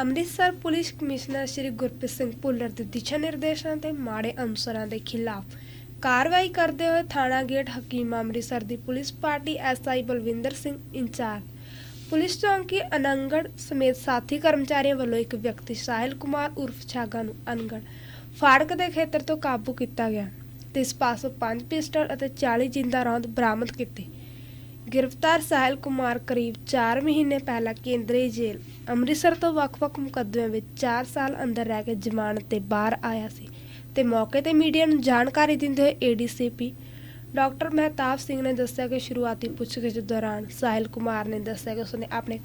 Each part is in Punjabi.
ਅੰਮ੍ਰਿਤਸਰ ਪੁਲਿਸ ਕਮਿਸ਼ਨਰ ਸ਼੍ਰੀ ਗੁਰਪ੍ਰੀਤ ਸਿੰਘ ਭੁੱਲਰ ਦੇ ਦਿਸ਼ਾ ਨਿਰਦੇਸ਼ਾਂ ਤੇ ਮਾੜੇ ਅਨਸਰਾਂ ਦੇ ਖਿਲਾਫ ਕਾਰਵਾਈ ਕਰਦੇ ਹੋਏ ਥਾਣਾ ਗੇਟ ਹਕੀਮ ਅੰਮ੍ਰਿਤਸਰ ਦੀ police party SI Balwinder Singh incharge, police ਚੌਂਕੀ ਅਨੰਗੜ ਸਮੇਤ ਸਾਥੀ ਕਰਮਚਾਰੀਆਂ ਵੱਲੋਂ ਇੱਕ ਵਿਅਕਤੀ ਸਾਹਿਲ ਕੁਮਾਰ ਉਰਫ ਛਾਗਾ ਨੂੰ ਅਨਗੜ ਫਾੜਕ ਦੇ ਖੇਤਰ ਤੋਂ ਕਾਬੂ ਕੀਤਾ ਗਿਆ ਤੇ ਇਸ ਪਾਸੋਂ 5 ਪਿਸਟਲ ਅਤੇ 40 ਜਿੰਦਾ ਰੌਂਦ ਬਰਾਮਦ ਕੀਤੇ। ਗ੍ਰਿਫਤਾਰ ਸਾਹਿਲ ਕੁਮਾਰ ਕਰੀਬ 4 ਮਹੀਨੇ ਪਹਿਲਾਂ ਕੇਂਦਰੀ ਜੇਲ੍ਹ, ਅੰਮ੍ਰਿਤਸਰ ਤੋਂ ਵੱਖ-ਵੱਖ ਮੁਕੱਦਮਿਆਂ ਵਿੱਚ 4 ਸਾਲ ਅੰਦਰ ਰਹਿ ਕੇ ਜ਼ਮਾਨਤ ਤੇ ਬਾਹਰ ਆਇਆ ਸੀ ਤੇ ਮੌਕੇ ਤੇ ਮੀਡੀਆ ਨੂੰ ਜਾਣਕਾਰੀ ਦਿੰਦੇ ਹੋਏ ਏਡੀਸੀਪੀ ਡਾਕਟਰ ਮਹਿਤਾਬ ਸਿੰਘ ਨੇ ਦੱਸਿਆ ਕਿ ਸ਼ੁਰੂਆਤੀ ਪੁੱਛਗਿੱਛ ਦੌਰਾਨ ਸਾਹਿਲ ਕੁਮਾਰ ਨੇ ਦੱਸਿਆ ਕਿ ਉਸਨੇ ਆਪਣੇ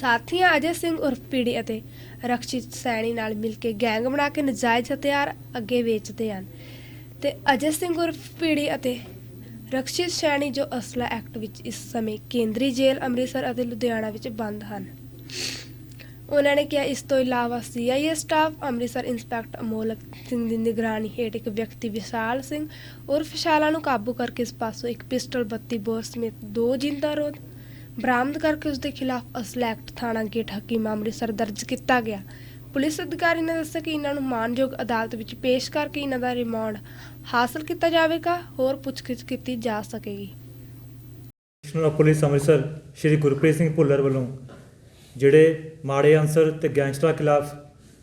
ਸਾਥੀਆਂ ਅਜੇ ਸਿੰਘ ਉਰਫ ਪੀੜੀ ਅਤੇ ਰਕਸ਼ਿਤ ਸੈਣੀ ਨਾਲ ਮਿਲ ਕੇ ਗੈਂਗ ਬਣਾ ਕੇ ਨਜਾਇਜ਼ ਹਥਿਆਰ ਅੱਗੇ ਵੇਚਦੇ ਹਨ ਤੇ ਅਜੇ ਸਿੰਘ ਉਰਫ ਪੀੜੀ ਅਤੇ ਰਕਸ਼ਿਤ ਸੈਣੀ ਜੋ ਅਸਲਾ ਐਕਟ ਵਿੱਚ ਇਸ ਸਮੇਂ ਕੇਂਦਰੀ ਜੇਲ੍ਹ ਅੰਮ੍ਰਿਤਸਰ ਅਤੇ ਲੁਧਿਆਣਾ ਵਿੱਚ ਬੰਦ ਹਨ। ਉਹਨਾਂ ਨੇ ਕਿਹਾ, ਇਸ ਤੋਂ ਇਲਾਵਾ CIA staff, Amritsar inspector Amolak Singh ਦੀ ਨਿਗਰਾਨੀ ਹੇਠ ਇੱਕ ਵਿਅਕਤੀ ਵਿਸ਼ਾਲ ਸਿੰਘ ਉਰਫ ਸ਼ਾਲਾ ਨੂੰ ਕਾਬੂ ਕਰਕੇ ਇਸ ਪਾਸੋਂ ਇੱਕ ਪਿਸਟਲ 32 ਬੋਰ ਸਮੇਤ ਦੋ ਜਿੰਦਾ ਰੋਦ ਬਰਾਮਦ ਕਰਕੇ ਉਸ ਦੇ ਖਿਲਾਫ ਅਸਲਾ ਐਕਟ ਥਾਣਾ ਗੇਟ ਹਕੀਮ ਅੰਮ੍ਰਿਤਸਰ ਦਰਜ ਕੀਤਾ ਗਿਆ। ਪੁਲਿਸ ਅਧਿਕਾਰੀ ਨੇ ਦੱਸਿਆ ਕਿ ਇਹਨਾਂ ਨੂੰ ਮਾਨਯੋਗ ਅਦਾਲਤ ਵਿੱਚ ਪੇਸ਼ ਕਰਕੇ ਇਹਨਾਂ ਦਾ ਰਿਮਾਂਡ ਹਾਸਲ ਕੀਤਾ ਜਾਵੇਗਾ, ਹੋਰ ਪੁੱਛਗਿੱਛ ਕੀਤੀ ਜਾ ਸਕੇਗੀ। Commissioner of police Amritsar Shri Gurpreet Singh Bhullar ਵੱਲੋਂ, ਜਿਹੜੇ ਮਾੜੇ ਅਨਸਰ ਤੇ ਗੈਂਗਸਟਰਾਂ ਖਿਲਾਫ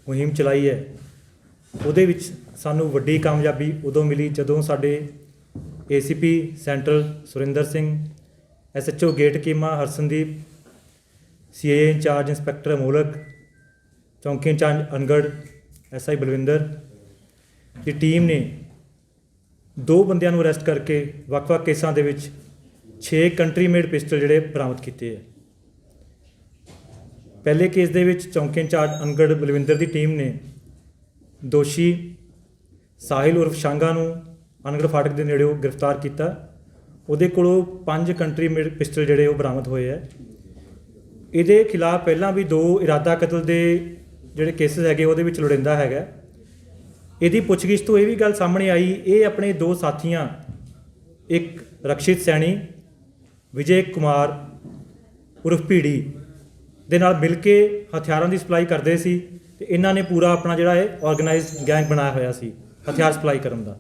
ਮੁਹਿੰਮ ਚਲਾਈ ਹੈ, ਉਹਦੇ ਵਿੱਚ ਸਾਨੂੰ ਵੱਡੀ ਕਾਮਯਾਬੀ ਉਦੋਂ ਮਿਲੀ ਜਦੋਂ ਸਾਡੇ ACP central Surinder Singh SHO gate keema Harsandeep CA incharge inspector Amolak ਚੌਂਕੀ ਇੰਚਾਰਜ ਅਨਗੜ ਐਸਆਈ ਬਲਵਿੰਦਰ ਦੀ ਟੀਮ ਨੇ ਦੋ ਬੰਦਿਆਂ ਨੂੰ ਅਰੈਸਟ ਕਰਕੇ ਵੱਖ-ਵੱਖ ਕੇਸਾਂ ਦੇ ਵਿੱਚ 6 ਕੰਟਰੀ ਮੇਡ ਪਿਸਟਲ ਜਿਹੜੇ ਬਰਾਮਦ ਕੀਤੇ ਹੈ ਪਹਿਲੇ ਕੇਸ ਦੇ ਵਿੱਚ ਚੌਂਕੀ ਇੰਚਾਰਜ ਅਨਗੜ ਬਲਵਿੰਦਰ ਦੀ ਟੀਮ ਨੇ ਦੋਸ਼ੀ ਸਾਹਿਲ ਉਰਫ ਸ਼ਾਂਗਾ ਨੂੰ ਅਨਗੜ ਫਾਟਕ ਦੇ ਨੇੜਿਓਂ ਗ੍ਰਿਫਤਾਰ ਕੀਤਾ। ਉਹਦੇ ਕੋਲੋਂ ਪੰਜ ਕੰਟਰੀ ਮੇਡ ਪਿਸਟਲ ਜਿਹੜੇ ਉਹ ਬਰਾਮਦ ਹੋਏ ਹੈ ਇਹਦੇ ਖਿਲਾਫ ਪਹਿਲਾਂ ਵੀ ਦੋ ਇਰਾਦਾ ਕਤਲ ਦੇ ਜਿਹੜੇ ਕੇਸਸ ਹੈਗੇ ਉਹਦੇ ਵਿੱਚ ਲੋੜਿੰਦਾ ਹੈਗਾ। ਇਹਦੀ ਪੁੱਛਗਿੱਛ ਤੋਂ ਇਹ ਵੀ ਗੱਲ ਸਾਹਮਣੇ ਆਈ, ਇਹ ਆਪਣੇ ਦੋ ਸਾਥੀਆਂ, ਇੱਕ ਰਕਸ਼ਿਤ ਸੈਣੀ, ਵਿਜੇ ਕੁਮਾਰ, ਉਰਫ ਭੀੜੀ ਦੇ ਨਾਲ ਮਿਲ ਕੇ ਹਥਿਆਰਾਂ ਦੀ ਸਪਲਾਈ ਕਰਦੇ ਸੀ ਤੇ ਇਹਨਾਂ ਨੇ ਪੂਰਾ ਆਪਣਾ ਜਿਹੜਾ ਇਹ ਆਰਗੇਨਾਈਜ਼ਡ ਗੈਂਗ ਬਣਾਇਆ ਹੋਇਆ ਸੀ, ਹਥਿਆਰ ਸਪਲਾਈ ਕਰਨ ਦਾ।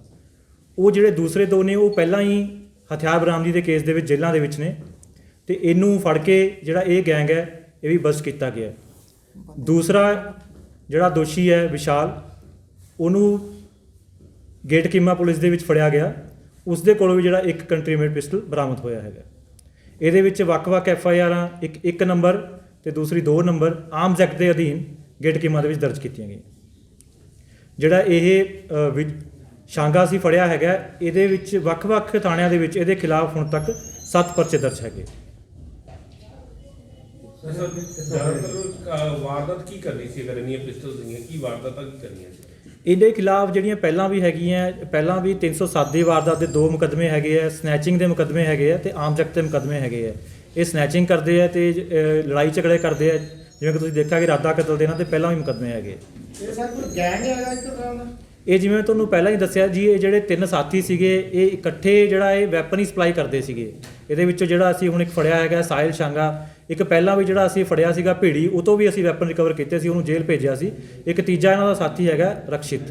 ਉਹ ਜਿਹੜੇ ਦੂਸਰੇ ਦੋ ਨੇ, ਉਹ ਪਹਿਲਾਂ ਹੀ ਹਥਿਆਰ ਬਰਾਮਦੀ ਦੇ ਕੇਸ ਦੇ ਵਿੱਚ ਜੇਲ੍ਹਾਂ ਦੇ ਵਿੱਚ ਨੇ ਤੇ ਇਹਨੂੰ ਫੜ ਕੇ ਜਿਹੜਾ ਇਹ ਗੈਂਗ ਹੈ, ਇਹ ਵੀ ਬਸਟ ਕੀਤਾ ਗਿਆ। ਦੂਸਰਾ ਜਿਹੜਾ ਦੋਸ਼ੀ ਹੈ ਵਿਸ਼ਾਲ ਉਹਨੂੰ ਗੇਟ ਕੀਮਾ ਪੁਲਿਸ ਦੇ ਵਿੱਚ ਫੜਿਆ ਗਿਆ। ਉਸ ਦੇ ਕੋਲੋਂ ਵੀ ਜਿਹੜਾ ਇੱਕ ਕੰਟਰੀਮੇਟ ਪਿਸਟਲ ਬਰਾਮਦ ਹੋਇਆ ਹੈਗਾ। ਇਹਦੇ ਵਿੱਚ ਵੱਖ-ਵੱਖ ਐਫ ਆਈ ਆਰਾਂ ਇੱਕ ਇੱਕ ਨੰਬਰ ਤੇ ਦੂਸਰੀ 2 ਨੰਬਰ ਆਰਮਸ ਐਕਟ ਦੇ ਅਧੀਨ ਗੇਟ ਕੀਮਾ ਦੇ ਵਿੱਚ ਦਰਜ ਕੀਤੀਆਂ ਗਈਆਂ। ਜਿਹੜਾ ਇਹ ਅ, ਵਿ- ਸ਼ਾਂਗਾ ਸੀ ਫੜਿਆ ਹੈਗਾ ਇਹਦੇ ਵਿੱਚ ਵੱਖ-ਵੱਖ ਥਾਣਿਆਂ ਦੇ ਵਿੱਚ ਇਹਦੇ ਖਿਲਾਫ ਹੁਣ ਤੱਕ 7 ਪਰਚੇ ਦਰਜ ਹੈਗੇ। ਜ਼ਿਆਦਾਤਰ ਅਹ, ਵਾਰਦਾਤ ਕੀ ਕਰਨੀ ਸੀ? ਅਗਰ ਇੰਨੀਆਂ ਪਿਸਟਲਸ ਦੀਆਂ ਕੀ ਵਾਰਦਾਤਾਂ ਕੀ ਕਰਨੀਆਂ ਸੀ? ਇਹਦੇ ਖਿਲਾਫ ਜਿਹੜੀਆਂ ਪਹਿਲਾਂ ਵੀ ਹੈਗੀਆਂ ਪਹਿਲਾਂ ਵੀ 307 ਦੀ ਵਾਰਦਾਤ ਦੇ ਦੋ ਮੁਕੱਦਮੇ ਹੈਗੇ ਆ ਸਨੈਚਿੰਗ ਦੇ ਮੁਕੱਦਮੇ ਹੈਗੇ ਆ ਤੇ ਆਮ ਜਗਤ ਦੇ ਮੁਕੱਦਮੇ ਹੈਗੇ ਆ। ਇਹ ਸਨੈਚਿੰਗ ਕਰਦੇ ਆ ਤੇ ਲੜਾਈ ਝਗੜੇ ਕਰਦੇ ਆ। ਜਿਵੇਂ ਕਿ ਤੁਸੀਂ ਦੇਖਿਆ ਕਿ ਰਾਦਾ ਕਤਲ ਦੇ ਨਾਲ ਤੇ ਪਹਿਲਾਂ ਵੀ ਮੁਕੱਦਮੇ ਹੈਗੇ ਇਹ ਸਰ ਕੋਈ ਗੈਂਗ ਹੈਗਾ ਇੱਕ ਤਰ੍ਹਾਂ ਦਾ? ਇਹ ਜਿਵੇਂ ਤੁਹਾਨੂੰ ਪਹਿਲਾਂ ਹੀ ਦੱਸਿਆ ਜੀ ਇਹ ਜਿਹੜੇ ਤਿੰਨ ਸਾਥੀ ਸੀਗੇ ਇਹ ਇਕੱਠੇ ਜਿਹੜਾ ਇਹ ਵੈਪਨ ਹੀ ਸਪਲਾਈ ਕਰਦੇ ਸੀਗੇ। ਇਹਦੇ ਵਿੱਚੋਂ ਜਿਹੜਾ ਅਸੀਂ ਹੁਣ ਇੱਕ ਫੜਿਆ ਹੈਗਾ ਸਾਹਿਲ ਸ਼ਾਂਗਾ ਇੱਕ ਪਹਿਲਾਂ ਵੀ ਜਿਹੜਾ ਅਸੀਂ ਫੜਿਆ ਸੀਗਾ ਭੀੜੀ ਉਹ ਤੋਂ ਵੀ ਅਸੀਂ ਵੈਪਨ ਰਿਕਵਰ ਕੀਤੇ ਸੀ ਉਹਨੂੰ ਜੇਲ੍ਹ ਭੇਜਿਆ ਸੀ। ਇੱਕ ਤੀਜਾ ਇਹਨਾਂ ਦਾ ਸਾਥੀ ਹੈਗਾ ਰਕਸ਼ਿਤ।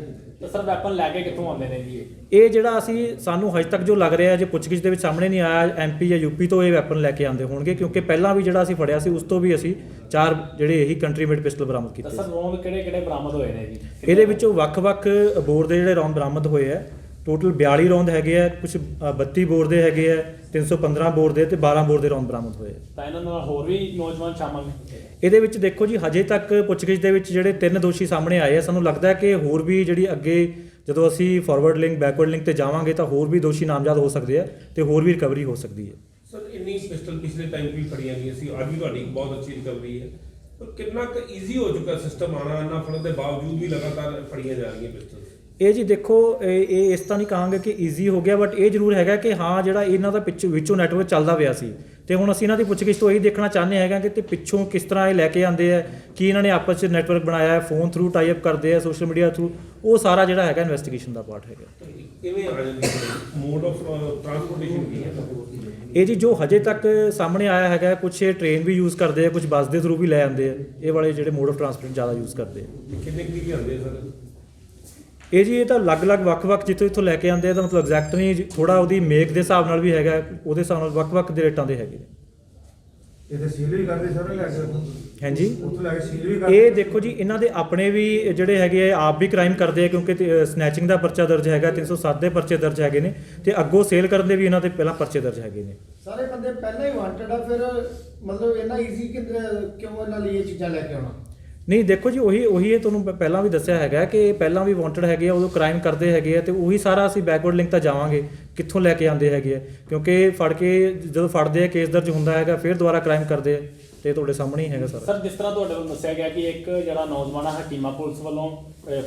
ਤੇ ਸਰ ਵੈਪਨ ਲੈ ਕੇ ਕਿੱਥੋਂ ਆਉਂਦੇ ਨੇ ਜੀ ਇਹ? ਇਹ ਜਿਹੜਾ ਅਸੀਂ ਸਾਨੂੰ ਹਜੇ ਤੱਕ ਜੋ ਲੱਗ ਰਿਹਾ ਜੇ ਪੁੱਛਗਿੱਛ ਦੇ ਵਿੱਚ ਸਾਹਮਣੇ ਨਹੀਂ ਆਇਆ ਐਮਪੀ ਜਾਂ ਯੂਪੀ ਤੋਂ ਇਹ ਵੈਪਨ ਲੈ ਕੇ ਆਉਂਦੇ ਹੋਣਗੇ ਕਿਉਂਕਿ ਪਹਿਲਾਂ ਵੀ ਜਿਹੜਾ ਅਸੀਂ ਫੜਿਆ ਸੀ ਉਸ ਤੋਂ ਵੀ ਅਸੀਂ ਚਾਰ ਜਿਹੜੇ ਇਹੀ ਕੰਟਰੀ ਮੇਡ ਪਿਸਟਲ ਬਰਾਮਦ ਕੀਤੇ ਤੇ ਸੀ ਸਰ ਰੋਂਦ ਕਿਹੜੇ ਕਿਹੜੇ ਬਰਾਮਦ ਹੋਏ ਨੇ ਜੀ? ਇਹਦੇ ਵਿੱਚੋਂ ਵੱਖ-ਵੱਖ ਬੋਰ ਦੇ ਜਿਹੜੇ ਰੌਂਦ ਬਰਾਮਦ ਹੋਏ ਆ ਟੋਟਲ 42 ਰੌਂਦ ਹੈਗੇ ਆ ਕੁਝ 32 ਬੋਰ ਦੇ ਹੈਗੇ ਆ 315 ਬੋਰ ਦੇ ਤੇ 12 ਬੋਰ ਦੇ ਰੌਂਦ ਬਰਾਮਦ ਹੋਏ ਤਾਂ ਇਹਨਾਂ ਨਾਲ ਹੋਰ ਵੀ ਨੌਜਵਾਨ ਸ਼ਾਮਲ ਨੇ? ਇਹਦੇ ਵਿੱਚ ਦੇਖੋ ਜੀ ਹਜੇ ਤੱਕ ਪੁੱਛਗਿੱਛ ਦੇ ਵਿੱਚ ਜਿਹੜੇ ਤਿੰਨ ਦੋਸ਼ੀ ਸਾਹਮਣੇ ਆਏ ਆ ਸਾਨੂੰ ਲੱਗਦਾ ਹੈ ਕਿ ਹੋਰ ਵੀ ਜਿਹੜੀ ਅੱਗੇ ਜਦੋਂ ਅਸੀਂ ਫਾਰਵਰਡ ਲਿੰਕ ਬੈਕਵਰਡ ਲਿੰਕ ਤੇ ਜਾਵਾਂਗੇ ਤਾਂ ਹੋਰ ਵੀ ਦੋਸ਼ੀ ਨਾਮਜ਼ਦ ਹੋ ਸਕਦੇ ਆ ਤੇ ਹੋਰ ਵੀ ਰਿਕਵਰੀ ਹੋ ਸਕਦੀ ਹੈ। ਸਰ ਇੰਨੀ ਪਿਸਟਲ ਪਿਛਲੇ ਟਾਈਮ ਵੀ ਫੜੀਆਂ ਗਈਆਂ ਸੀ ਅੱਜ ਵੀ ਤੁਹਾਡੀ ਬਹੁਤ ਅੱਛੀ ਰਿਕਵਰੀ ਹੈ। ਪਰ ਕਿੰਨਾ ਕੁ ਈਜ਼ੀ ਹੋ ਚੁੱਕਾ ਸਿਸਟਮ ਆਣਾ ਇੰਨਾ ਫੜਨ ਦੇ ਬਾਵਜੂਦ ਵੀ ਲਗਾਤਾਰ ਫੜੀਆਂ ਜਾ ਰਹੀਆਂ ਪਿਸਟਲ ਇਹ ਜੀ ਦੇਖੋ ਇਹ ਇਹ ਇਸ ਤਾਂ ਨਹੀਂ ਕਹਾਂਗੇ ਕਿ ਈਜ਼ੀ ਹੋ ਗਿਆ ਬਟ ਇਹ ਜ਼ਰੂਰ ਹੈਗਾ ਕਿ ਹਾਂ ਜਿਹੜਾ ਇਹਨਾਂ ਦਾ ਪਿੱਛੋਂ ਵਿੱਚੋਂ ਨੈਟਵਰਕ ਚੱਲਦਾ ਪਿਆ ਸੀ। ਤੇ ਹੁਣ ਅਸੀਂ ਇਹਨਾਂ ਦੀ ਪੁੱਛਗਿੱਛ ਤੋਂ ਇਹੀ ਦੇਖਣਾ ਚਾਹੁੰਦੇ ਹੈਗਾ ਕਿ ਤੇ ਪਿੱਛੋਂ ਕਿਸ ਤਰ੍ਹਾਂ ਇਹ ਲੈ ਕੇ ਆਉਂਦੇ ਆ ਕੀ ਇਹਨਾਂ ਨੇ ਆਪਸ 'ਚ ਨੈਟਵਰਕ ਬਣਾਇਆ ਹੈ ਫੋਨ ਥਰੂ ਟਾਈ ਅਪ ਕਰਦੇ ਆ ਸੋਸ਼ਲ ਮੀਡੀਆ ਥਰੂ ਉਹ ਸਾਰਾ ਜਿਹੜਾ ਹੈਗਾ ਇਨਵੈਸਟੀਗੇਸ਼ਨ ਦਾ ਪਾਰਟ ਹੈਗਾ। ਕਿਵੇਂ ਆ ਜਾਂਦੀ ਮੋਡ ਆਫ ਟਰਾਂਸਪੋਰਟੇਸ਼ਨ ਕੀ ਹੈ? ਇਹ ਜੀ ਜੋ ਹਜੇ ਤੱਕ ਸਾਹਮਣੇ ਆਇਆ ਹੈਗਾ ਕੁਝ ਟ੍ਰੇਨ ਵੀ ਯੂਜ਼ ਕਰਦੇ ਆ ਕੁਝ ਬੱਸ ਦੇ ਥਰੂ ਵੀ ਲੈ ਆਉਂਦੇ ਆ। ਇਹ ਵਾਲੇ ਜਿਹੜੇ ਮੋਡ ਆਫ ਟਰਾਂਸਪੋਰਟ ਜ਼ਿਆਦਾ ਯੂਜ਼ ਕਰਦੇ ਆ। ਕਿੰਨੇ ਕੁ ਆਉਂਦੇ ਸਰ? ਇਹ ਜੀ ਇਹ ਤਾਂ ਅਲੱਗ-ਅਲੱਗ ਵੱਖ-ਵੱਖ ਜਿੱਥੋਂ ਇੱਥੋਂ ਲੈ ਕੇ ਆਉਂਦੇ ਆ ਤਾਂ ਮਤਲਬ ਐਗਜ਼ੈਕਟ ਨਹੀਂ ਥੋੜਾ ਉਹਦੀ ਮੇਕ ਦੇ ਹਿਸਾਬ ਨਾਲ ਵੀ ਹੈਗਾ ਉਹਦੇ ਹਿਸਾਬ ਨਾਲ ਵੱਖ-ਵੱਖ ਦੇ ਰੇਟਾਂ ਦੇ ਹੈਗੇ ਨੇ। ਇਹਦੇ ਸੀਲ ਵੀ ਕਰਦੇ ਸਰ ਲੈ ਕੇ ਹਾਂਜੀ। ਉੱਥੋਂ ਲੈ ਕੇ ਸੀਲ ਵੀ ਇਹ ਦੇਖੋ ਜੀ ਇਹਨਾਂ ਦੇ ਆਪਣੇ ਵੀ ਜਿਹੜੇ ਹੈਗੇ ਆ ਆਪ ਵੀ ਕ੍ਰਾਈਮ ਕਰਦੇ ਆ ਕਿਉਂਕਿ ਸਨੈਚਿੰਗ ਦਾ ਪਰਚਾ ਦਰਜ ਹੈਗਾ 307 ਦੇ ਪਰਚੇ ਦਰਜ ਹੈਗੇ ਨੇ ਤੇ ਅੱਗੋਂ ਸੇਲ ਕਰਨ ਦੇ ਵੀ ਇਹਨਾਂ ਦੇ ਪਹਿਲਾਂ ਪਰਚੇ ਦਰਜ ਹੈਗੇ ਨੇ। ਸਾਰੇ ਬੰਦੇ ਪਹਿਲਾਂ ਹੀ ਵਾਂਟਡ ਆ ਫਿਰ ਮਤਲਬ ਇੰਨਾ ਈਜ਼ੀ ਕਿਉਂ ਇਹਨਾਂ ਲਈ ਇਹ ਚੀਜ਼ਾਂ ਲੈ ਕੇ ਆਉਣਾ? ਨਹੀਂ ਦੇਖੋ ਜੀ ਉਹੀ ਉਹੀ ਇਹ ਤੁਹਾਨੂੰ ਪਹਿਲਾਂ ਵੀ ਦੱਸਿਆ ਹੈਗਾ ਕਿ ਪਹਿਲਾਂ ਵੀ ਵਾਂਟਡ ਹੈਗੇ ਆ ਉਦੋਂ ਕ੍ਰਾਈਮ ਕਰਦੇ ਹੈਗੇ ਆ ਤੇ ਉਹੀ ਸਾਰਾ ਅਸੀਂ ਬੈਕਵਰਡ ਲਿੰਕ ਤਾਂ ਜਾਵਾਂਗੇ ਕਿੱਥੋਂ ਲੈ ਕੇ ਆਉਂਦੇ ਹੈਗੇ ਆ। ਕਿਉਂਕਿ ਫੜ ਕੇ ਜਦੋਂ ਫੜਦੇ ਆ ਕੇਸ ਦਰਜ ਹੁੰਦਾ ਹੈਗਾ ਫਿਰ ਦੁਬਾਰਾ ਕ੍ਰਾਈਮ ਕਰਦੇ ਆ ਤੇ ਤੁਹਾਡੇ ਸਾਹਮਣੇ ਹੀ ਹੈਗਾ ਸਾਰਾ। ਸਰ ਜਿਸ ਤਰ੍ਹਾਂ ਤੁਹਾਡੇ ਵੱਲੋਂ ਦੱਸਿਆ ਗਿਆ ਕਿ ਇੱਕ ਜਿਹੜਾ ਨੌਜਵਾਨ ਆ ਹਕੀਮਾ ਪੁਲਿਸ ਵੱਲੋਂ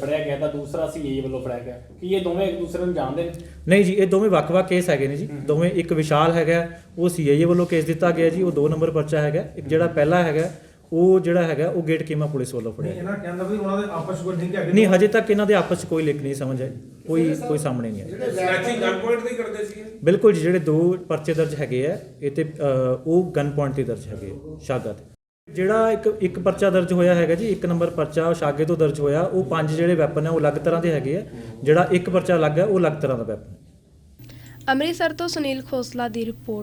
ਫੜਿਆ ਗਿਆ ਤਾਂ ਦੂਸਰਾ ਸੀਏ ਵੱਲੋਂ ਫੜਿਆ ਗਿਆ। ਕੀ ਇਹ ਦੋਵੇਂ ਇੱਕ ਦੂਸਰੇ ਨੂੰ ਜਾਣਦੇ ਨੇ? ਨਹੀਂ ਜੀ ਇਹ ਦੋਵੇਂ ਵੱਖ-ਵੱਖ ਕੇਸ ਹੈਗੇ ਨੇ ਜੀ। ਦੋਵੇਂ ਇੱਕ ਵਿਸ਼ਾਲ ਹੈਗਾ ਉਹ ਸੀਆਈਏ ਵੱਲੋਂ ਕੇਸ ਦਿੱਤਾ ਗਿਆ ਜੀ ਉਹ 2 ਨੰਬਰ ਪਰਚਾ ਹੈਗਾ। ਇੱਕ ਜਿਹੜਾ ਪਹਿਲਾ ਹੈਗਾ ਉਹ ਜਿਹੜਾ ਹੈਗਾ ਉਹ ਗੇਟ ਕੀਮਾ ਪੁਲਿਸ ਵੱਲੋਂ ਫੜਿਆ। ਇਹਨਾਂ ਕਹਿੰਦਾ ਵੀ ਉਹਨਾਂ ਦੇ ਆਪਸ ਵਿੱਚ ਲਿੰਕ ਹੈਗੇ ਨਹੀਂ ਹਜੇ ਤੱਕ ਇਹਨਾਂ ਦੇ ਆਪਸ 'ਚ ਕੋਈ ਲਿੰਕ ਨਹੀਂ ਸਮਝ ਆਈ। ਕੋਈ ਕੋਈ ਸਾਹਮਣੇ ਨਹੀਂ ਆਇਆ। ਸਨੈਚਿੰਗ ਗਨ ਪੁਆਇੰਟ ਤੇ ਹੀ ਕਰਦੇ ਸੀ ਬਿਲਕੁਲ ਜੀ ਜਿਹੜੇ ਦੋ ਪਰਚੇ ਦਰਜ ਹੈਗੇ ਆ ਇਹ ਤੇ ਅ, ਉਹ ਗਨ ਪੁਆਇੰਟ ਤੇ ਦਰਜ ਹੈਗੇ ਆ, ਸ਼ਾਗਾ ਤੇ। ਜਿਹੜਾ ਇੱਕ ਇੱਕ ਪਰਚਾ ਦਰਜ ਹੋਇਆ ਹੈਗਾ ਜੀ ਇੱਕ ਨੰਬਰ ਪਰਚਾ ਉਹ ਸ਼ਾਗੇ ਤੋਂ ਦਰਜ ਹੋਇਆ ਉਹ ਪੰਜ ਜਿਹੜੇ ਵੈਪਨ ਆ ਉਹ ਅਲੱਗ ਤਰ੍ਹਾਂ ਦੇ ਹੈਗੇ ਆ। ਜਿਹੜਾ ਇੱਕ ਪਰਚਾ ਅਲੱਗ ਹੈ ਉਹ ਅਲੱਗ ਤਰ੍ਹਾਂ ਦਾ ਵੈਪਨ ਹੈ ਅੰਮ੍ਰਿਤਸਰ ਤੋਂ ਸੁਨੀਲ ਖੋਸਲਾ ਦੀ ਰਿਪੋਰਟ।